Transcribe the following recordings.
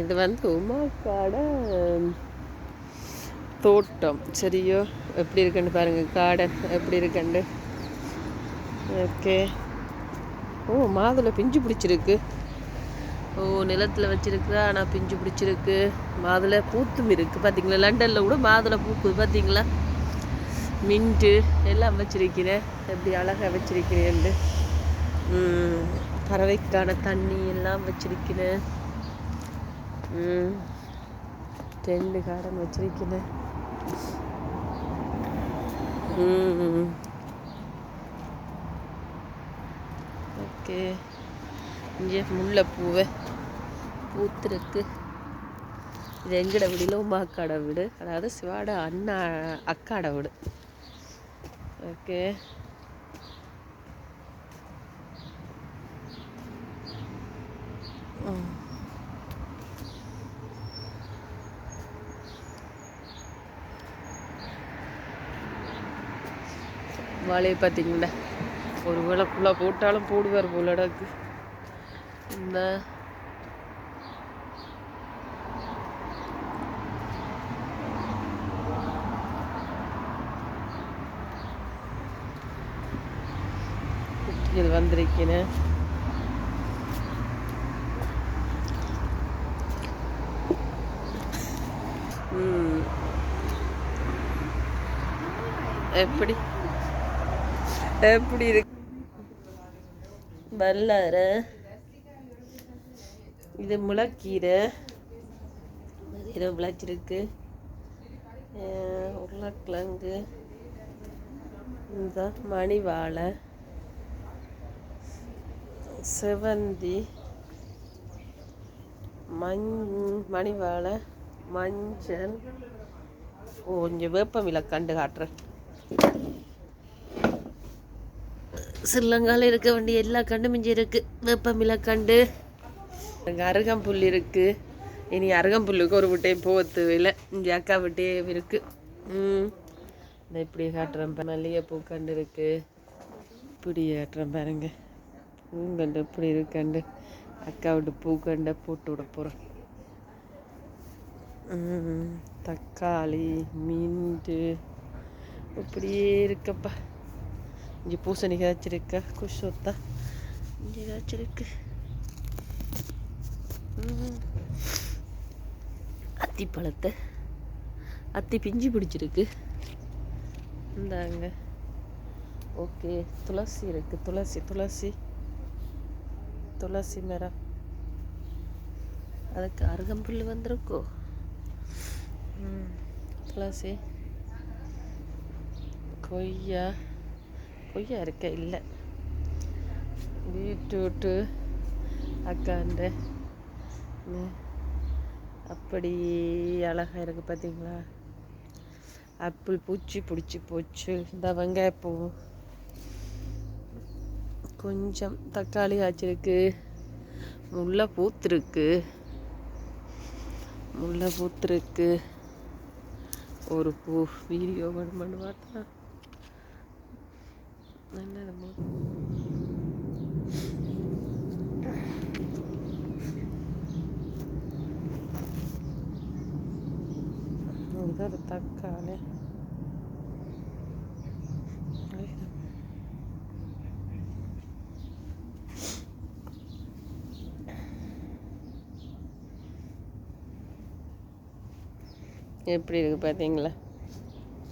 இது வந்து உமாக்காட தோட்டம். சரியோ எப்படி இருக்குன்னு பாருங்கள் கார்டன் எப்படி இருக்குண்டு ஓகே. ஓ மாதுளை பிஞ்சு பிடிச்சிருக்கு. ஓ நிலத்தில் வச்சுருக்குறா ஆனால் பிஞ்சு பிடிச்சிருக்கு. மாதுளை பூத்தும் இருக்குது பார்த்தீங்களா லண்டனில் கூட மாதுளை பூக்குது பார்த்தீங்களா மின்ட்டு எல்லாம் வச்சுருக்கிறேன். எப்படி அழகாக வச்சிருக்கிறேன்ட்டு பறவைக்கான தண்ணி எல்லாம் வச்சுருக்கிறேன். ம், கார்டன் வச்சிருக்கிறேன் ஓகே. இங்கே முல்லைப்பூவை பூத்திருக்கு. இது எங்கட வீடியில் உமா அக்காட வீடு. அதாவது சிவாட அண்ணா அக்காட வீடு. ஓகே. ம். வாழையை பார்த்தீங்களா? ஒரு வேளை ஃபுல்லாக போட்டாலும் போடுவார் போலடாக்கு இந்த குட்டிகள் வந்திருக்கிறேன் எப்படி? எப்படி இருக்கு? வல்லார. இது முளைக்கீரை. இது முளைச்சிருக்கு. உருளைக்கிழங்கு. இந்த மணி வாழை செவந்தி மண் மணிவாழை மஞ்சள். ஓ கொஞ்சம் வேப்பமில கண்டு காட்டுறேன். சிறிலங்காவில் இருக்க வேண்டிய எல்லா கண்டும் இங்கே இருக்குது வேப்பமில கண்டு. அங்கே அருகம்புல் இருக்குது இனி அருகம்புல்லுக்கு ஒரு விட்டையும் போகிறது இல்லை இங்கே அக்கா விட்டே இருக்குது ம். இப்படி காட்டுறேன் மல்லிகைப்பூ கண்டு இருக்குது இப்படி காட்டுறேன் பாருங்க. பூங்கண்டு இப்படி இருக்கண்டு அக்கா விட்டு பூக்கண்டை போட்டு விட போகிறேன் தக்காளி மீண்டு. இப்படியே இருக்கப்பா. இங்கே பூசணிக்காய் வச்சிருக்கா குஷோத்தா இங்கே ஏதாச்சும் இருக்கு. ம். அத்திப்பழத்தை அத்தி பிஞ்சு பிடிச்சிருக்கு. இந்தாங்க. ஓகே. துளசி இருக்கு. துளசி துளசி. துளசி மரம். அதுக்கு அருகம்புல் வந்திருக்கோ? ம், துளசி. கொய்யா. பொய்யா இருக்க? இல்லை. பீட்ரூட்டு அக்காண்ட. அப்படி அழகாக இருக்கு பார்த்தீங்களா ஆப்பிள் பூச்சி பிடிச்சி போச்சு. இந்த வெங்காயப்பூ கொஞ்சம் தக்காளி ஆச்சிருக்கு முல்லை பூத்திருக்கு. முல்லை பூத்துருக்கு. ஒரு பூ. வீடியோ வேணுமான்னு பார்த்தா என்னமோ இது ஒரு தக்காளி எப்படி இருக்கு பார்த்தீங்களா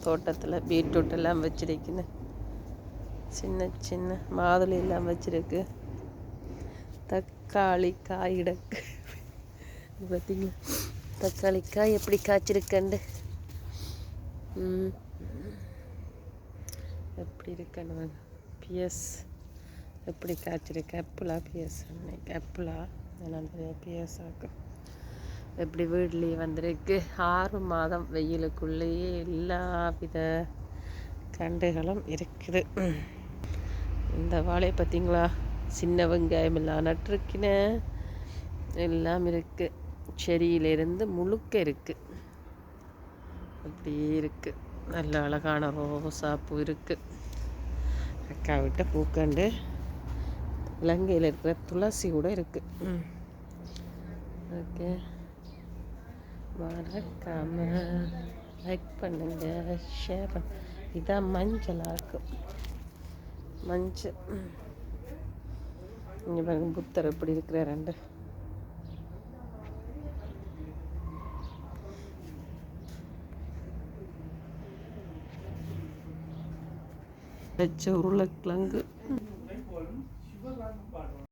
தோட்டத்தில் பீட்ரூட் எல்லாம் வச்சிருக்கேன் சின்ன சின்ன மாதுளை எல்லாம் வச்சிருக்கு. தக்காளி காயிடக்கு இது பார்த்தீங்களா தக்காளி காய் எப்படி காய்ச்சிருக்கண்டு எப்படி இருக்கன்னு பிஎஸ் எப்படி காய்ச்சிருக்கு? ஆப்பிளா பிஎஸ் ஆப்பிளா அதனால் தெரியாது பிஎஸ் ஆக்கும் எப்படி வீட்லேயே வந்திருக்கு? ஆறு மாதம் வெயிலுக்குள்ளேயே எல்லா வித கண்டுகளும் இருக்குது. இந்த வாழை பார்த்தீங்களா சின்ன வெங்காயம் எல்லாம் நட்டிருக்கினேன் எல்லாம் இருக்குது செடியிலிருந்து முழுக்க இருக்குது அப்படியே இருக்குது நல்ல அழகான ரோசா பூ இருக்குது அக்கா விட்ட பூக்கண்டு இலங்கையில் இருக்கிற துளசி கூட இருக்குது ஓகே. மறக்காமல் லைக் பண்ணுங்க ஷேர் பண்ணுங்கள் இதான் மஞ்சளாக இருக்கும் மஞ்சள். இங்கே பாருங்க புத்தர் எப்படி இருக்கிற ரெண்டு வச்ச உருளைக்கிழங்கு.